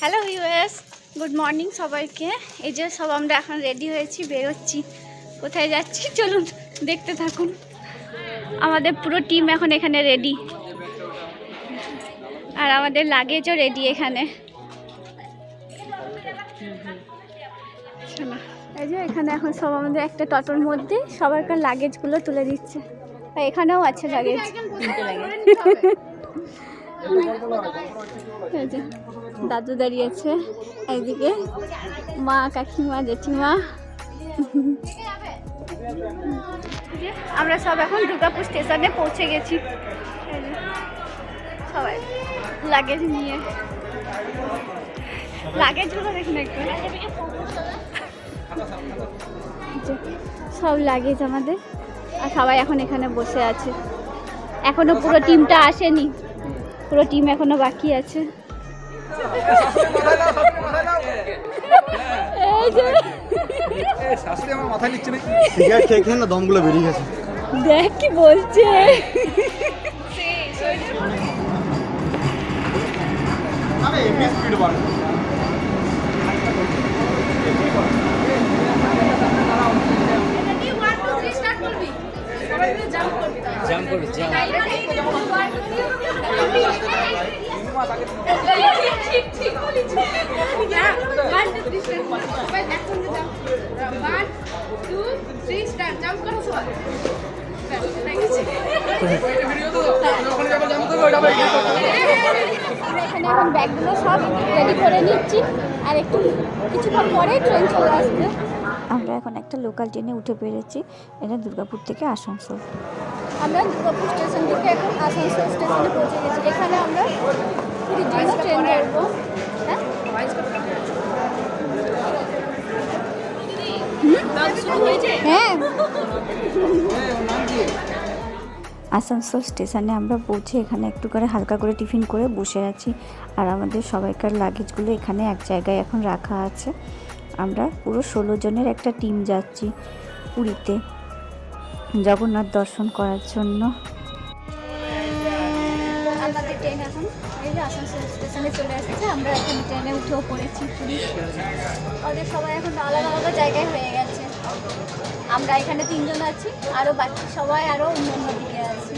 Hello US good morning সবাইকে। এই যে সব আমরা এখন রেডি হয়েছি বেরোচ্ছি। কোথায় যাচ্ছি? চলুন দেখতে থাকুন। আমাদের পুরো টিম এখন এখানে রেডি আর আমাদের লাগেজও রেডি এখানে। এই যে এখানে এখন সব আমাদের একটা টটোর মধ্যে সবাইকার লাগেজগুলো তুলে দিচ্ছে। আর এখানেও আছে লাগেজ এই যে। দাদু দাঁড়িয়ে আছে। এইদিকে মা কাকিমা জেঠিমা। আমরা সব এখন দুর্গাপুর স্টেশনে পৌঁছে গেছি। সবাই লাগেজ নিয়ে। লাগেজগুলো দেখুন একটু। সব লাগেজ আমাদের। আর সবাই এখন এখানে বসে আছে। এখনও পুরো টিমটা আসেনি। পুরো টিম এখনও বাকি আছে। শাশুড়ি আমার মাথায় নিচ্ছে নাকি সিগারেট খেয়ে খেয়ে না দমগুলো বেরিয়ে গেছে দেখ কি বলছে আরে এমনি স্পিড আমরা এখানে এখন ব্যাগগুলো সব রেডি করে নিচ্ছি আর একটু কিছুক্ষণ পরে ট্রেন চলে আসবে আমরা এখন একটা লোকাল ট্রেনে উঠে পেরেছি। এটা দুর্গাপুর থেকে আসানসোল। আমরা দুর্গাপুর স্টেশন থেকে এখন আসানসোল স্টেশনে পৌঁছে গেছি। এখানে আমরা পুরীর জন্য ট্রেন ধরবো হ্যাঁ? হ্যাঁ। আসানসোল স্টেশনে আমরা পৌঁছে এখানে একটু করে হালকা করে টিফিন করে বসে আছি। আর আমাদের সবাইকার লাগেজগুলো এখানে এক জায়গায় এখন রাখা আছে। আমরা পুরো ষোলো জনের একটা টিম যাচ্ছি পুরীতে। জগন্নাথ দর্শন করার জন্য। ট্রেন এখন, এই যে আসানসোল স্টেশনে চলে আসছে আমরা এখন ট্রেনে উঠেও পড়েছি। ওদের সবাই এখন আলাদা আলাদা জায়গায় হয়ে গেছে। আমরা এখানে তিনজন আছি আরও বাকি সবাই আরও অন্য অন্য দিকে আছি।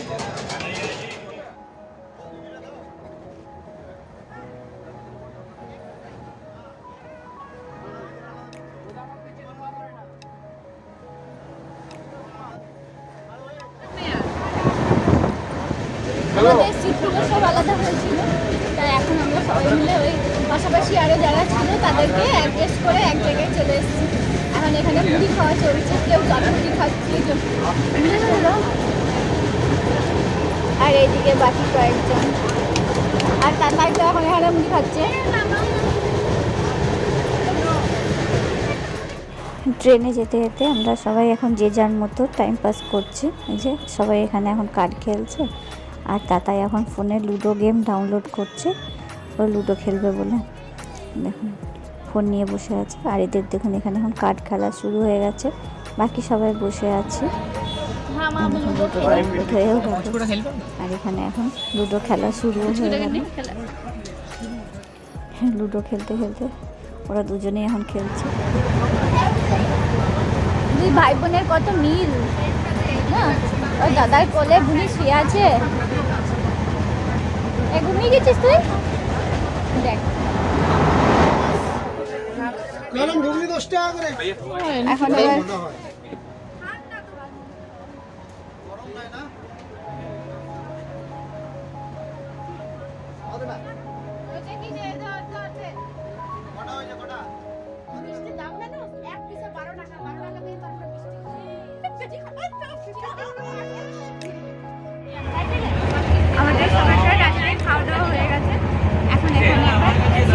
সব আলাদা হয়েছিল। তাই এখন আমরা সবাই মিলে ওই পাশাপাশি আরও যারা ছিল, তাদেরকে অ্যাডজাস্ট করে এক জায়গায় চলে এসেছি। এখন এখানে মুড়ি খাওয়া চলছে, কেউ কাঠুরি খাচ্ছে। আর এইদিকে বাকি কয়েকজন। আর তার তো এখন এখানে মুড়ি খাচ্ছে। ট্রেনে যেতে যেতে আমরা সবাই এখন যে যার মতো টাইম পাস করছি, এই যে সবাই এখানে এখন কার্ড খেলছে। আর তাতাই এখন ফোনে লুডো গেম ডাউনলোড করছে। ও লুডো খেলবে বলে। দেখুন ফোন নিয়ে বসে আছে। আর এদের দেখুন এখানে এখন কার্ড খেলা শুরু হয়ে গেছে। বাকি সবাই বসে আছে। হয়েও গেছে। আর এখানে এখন লুডো খেলা শুরু হয়ে গেল হ্যাঁ লুডো খেলতে খেলতে। ওরা দুজনেই এখন খেলছে। দুই ভাই বোনের কত মিল। না ওই দাদার কোলে বুনি শুয়ে আছে। ঘুমিয়ে গেছিস তুই? দেখ। ম্যাডাম ঘুগনি দশ টাকা করে। এখন আবার মনে হয়।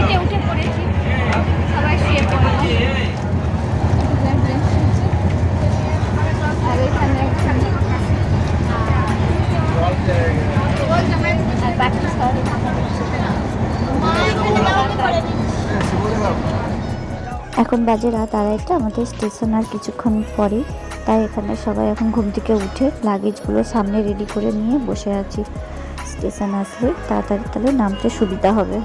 আর এখন বাজে রাত আড়াইটা, আমাদের স্টেশন আর কিছুক্ষণ পরে তাই এখানে সবাই এখন ঘুম থেকে উঠে লাগেজগুলো সামনে রেডি করে নিয়ে বসে আছি। স্টেশন আসলে তাড়াতাড়ি তাহলে নামতে সুবিধা হবে।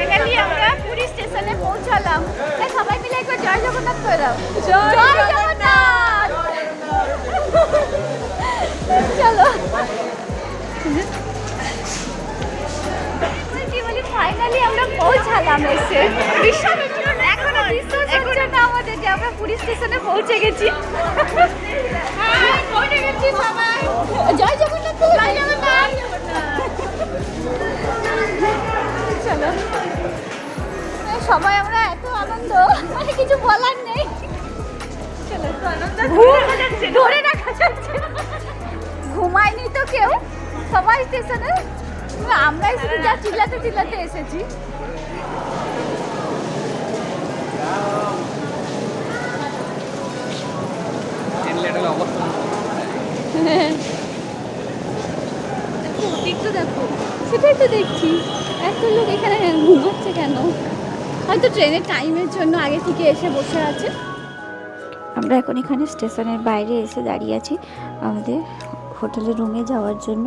ফাইনালি আমরা পুরী স্টেশনে পৌঁছালাম। এ, সবাই মিলে একবার জয় জগন্নাথ করে দাও জয় জগন্নাথ! চলো। ফাইনালি আমরা পৌঁছালাম এসে। এখনও বিশ্বাস আমাদের যে আমরা পুরী স্টেশনে পৌঁছে গেছি। জয় জগন্নাথ! জয় জগন্নাথ! চলো। সবাই আমরা এত আনন্দ। মানে কিছু বলার নেই। ধরে রাখা যাচ্ছে ঘুমায়নি তো কেউ। সবাই স্টেশনে আমরাই শুধু যা চিল্লাতে চিল্লাতে এসেছি। দেখো সেটাই তো দেখছি। এত লোক এখানে ঘুমাচ্ছে কেন? হয়তো ট্রেনের টাইমের জন্য আগে থেকে এসে বসে আছে। আমরা এখন এখানে স্টেশনের বাইরে এসে দাঁড়িয়ে আছি আমাদের হোটেলের রুমে যাওয়ার জন্য।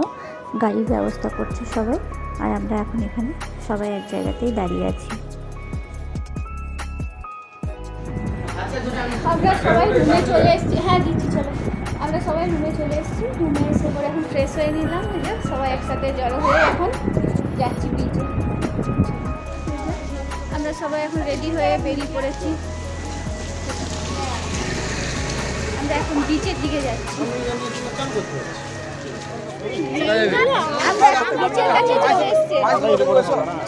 গাড়ির ব্যবস্থা করছে সবাই আর আমরা এখন এখানে সবাই এক জায়গাতেই দাঁড়িয়ে আছি। আমরা সবাই রুমে চলে এসেছি। হ্যাঁ দিচ্ছি চলো। আমরা সবাই রুমে চলে এসেছি। রুমে এসে পরে এখন ফ্রেশ হয়ে নিলাম। সবাই একসাথে জড়ো হয়ে এখন যাচ্ছি বিচে সবাই এখন রেডি হয়ে বেরিয়ে পড়েছি। আমরা এখন বিচের দিকে যাচ্ছি।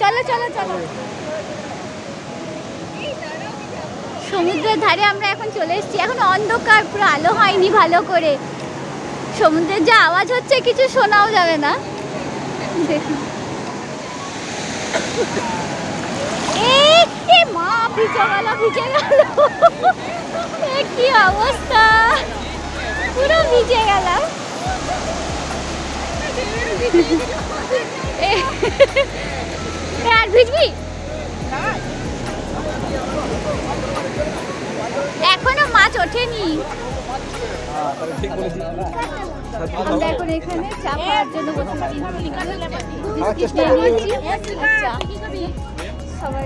চলে, চলো চলো। সমুদ্রের ধারে আমরা এখন চলে এসেছি। এখন অন্ধকার, পুরো আলো হয়নি ভালো করে। সমুদ্রের যা আওয়াজ হচ্ছে, কিছু শোনাও যাবে না। দেখুন মা ভিজে গেল। কি অবস্থা? পুরো ভিজে গেলাম আর ভিজবি? এখনও মাছ ওঠেনি। এখন এখানে চা খাওয়ার জন্য বসেছি সবাই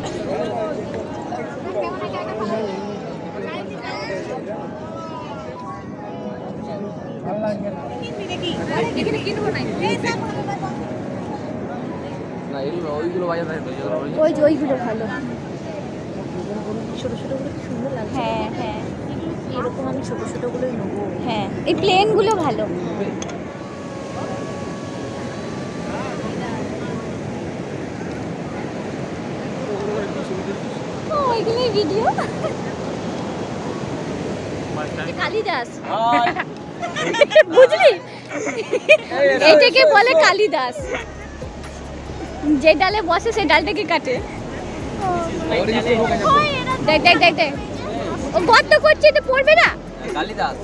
ওইগুলো ওই- ওই যে ওইগুলো ভালো। হ্যাঁ হ্যাঁ। এরকম আমি ছোটো ছোটোগুলোই নেব। হ্যাঁ এই প্লেনগুলো ভালো। ওইগুলোই ভিডিও কালিদাস বুঝলি? এটাকে বলে কালিদাস। যে ডালে বসে সেই ডালটাকে কাটে। দেখ দেখ দেখ দেখ। ও গর্ত করছে তো পড়বে না? কালিদাস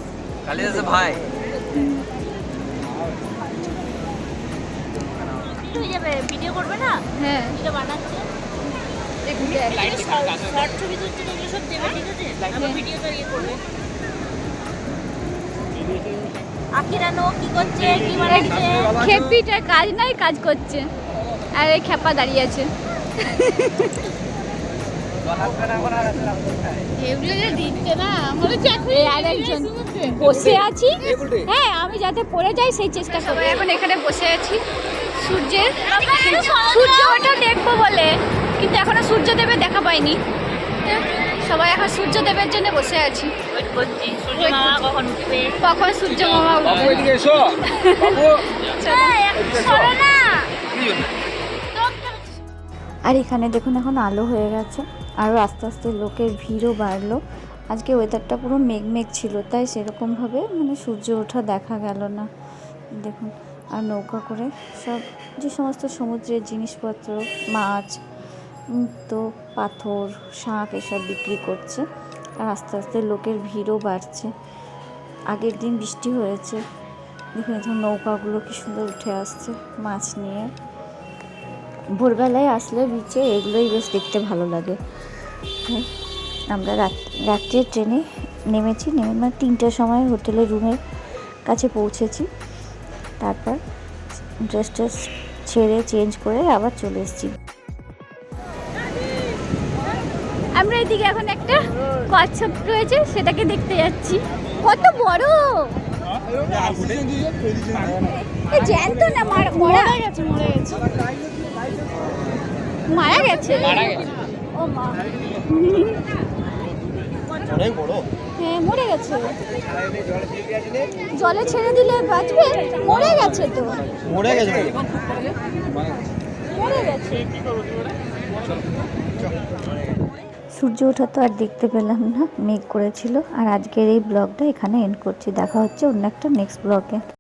কালিদাসের ভাই। ভিডিও করবে না? হ্যাঁ। ভিডিও বানাচ্ছে। সব দেবে ঠিক আছে? ভিডিওটা ইয়ে করবে। আকিরানো কি করছে কি বানাচ্ছে খেপিটার কাজ নাই কাজ করছে। আর এই খেপা দাঁড়িয়ে আছে। এই আর একজন বসে আছি। হ্যাঁ আমি যাতে পড়ে যাই সেই চেষ্টা করব এখন এখানে বসে আছি। সূর্যের সূর্য ওটা দেখব বলে কিন্তু এখনও সূর্য দেবের দেখা পাইনি। সবাই এখন সূর্য দেবের জন্য বসে আছি। করছি সূর্য মামা কখন উঠবে? কখন সূর্য মামা বাবু উঠবে? এদিকে এসো। সরো না। আর এখানে দেখুন এখন আলো হয়ে গেছে। আরও আস্তে আস্তে লোকের ভিড়ও বাড়লো। আজকে ওয়েদারটা পুরো মেঘ মেঘ ছিল তাই সেরকমভাবে মানে সূর্য ওঠা দেখা গেল না। দেখুন আর নৌকা করে সব যে সমস্ত সমুদ্রের জিনিসপত্র মাছ তো পাথর শাঁখ এসব বিক্রি করছে। আর আস্তে আস্তে লোকের ভিড়ও বাড়ছে। আগের দিন বৃষ্টি হয়েছে। দেখুন এখন নৌকাগুলো কি সুন্দর উঠে আসছে মাছ নিয়ে। ভোরবেলায় আসলে বিচে এগুলোই বেশ দেখতে ভালো লাগে। হ্যাঁ, আমরা রাত- রাত্রে ট্রেনে নেমেছি। নেমে মানে তিনটের সময় হোটেলের রুমের কাছে পৌঁছেছি। তারপর ড্রেস ট্রেস ছেড়ে চেঞ্জ করে আবার চলে এসেছি। আমরা এদিকে এখন একটা কচ্ছপ রয়েছে সেটাকে দেখতে যাচ্ছি। কত বড়! জ্যান্ত না মারা মরা গেছে মরে গেছে। মারা গেছে? মারা গেছে। ও মা। হ্যাঁ মরে গেছে। জলে ছেড়ে দিলে বাঁচবে? মরে গেছে তো। মরে গেছে। মরে গেছে। সূর্য ওঠা তো আর দেখতে পেলাম না, মেঘ করেছিল। আর আজকের এই ব্লগটা এখানে এন্ড করছি। দেখা হচ্ছে অন্য একটা নেক্সট ব্লগে।